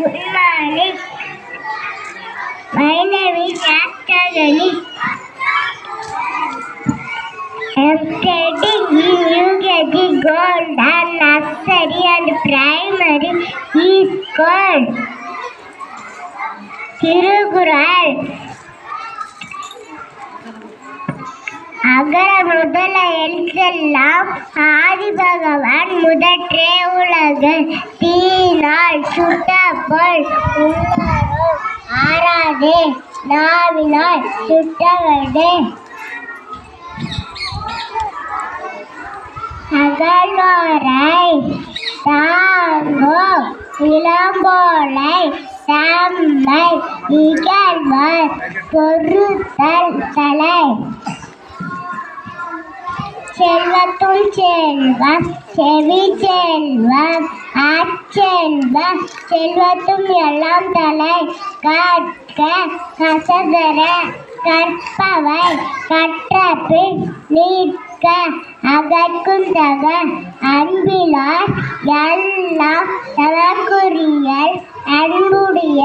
Good morning. My name is Dr. Ganesh. I'm studying in UKG Gold and Nursery and Primary is called Thirukkural அகர முதல எழுத்தெல்லாம் ஆதி பகவான் முதற்றே உலகு. தீனால் சுட்டப்போல் உள்ளாரோ ஆறாதே. நாவினால் சுட்டவடு அகலோரை தாங்கோ இளம்போலை தம்மை இகழ்வர் பொருத்தல் தலை. செல்வத்துள் செல்வம் செவி செல்வம் அச்செல்வம் செல்வத்தும் எல்லாம் தலை கற்க கசதர கற்பவை கற்றபின் நீக்க நீட்க அகற்கும் தக அன்பிலார் எல்லாம் தவக்குரிய அன்புடைய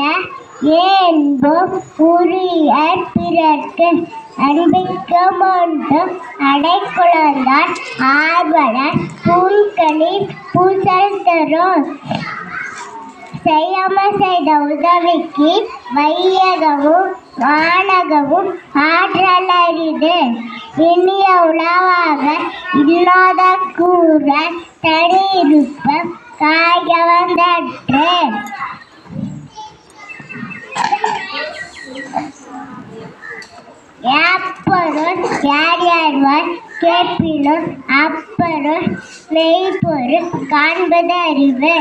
ஏன்பும் உரிய பிறர்க்கு. அன்பிக்க மட்டும் அடைக்குளந்தான் ஆர்வலர் பூண்களில் பூசல் தரும். செய்யாமல் செய்த உதவிக்கு வையகமும் வானகமும் ஆற்றலரிது இனிய உணவாக இல்லாத கூற தனியிருப்பம் காய வந்தற்று எப்பொருள் யார் யார்வார் கேட்பினும் அப்பொருள் மெய்ப்பொருள் காண்பது அறிவு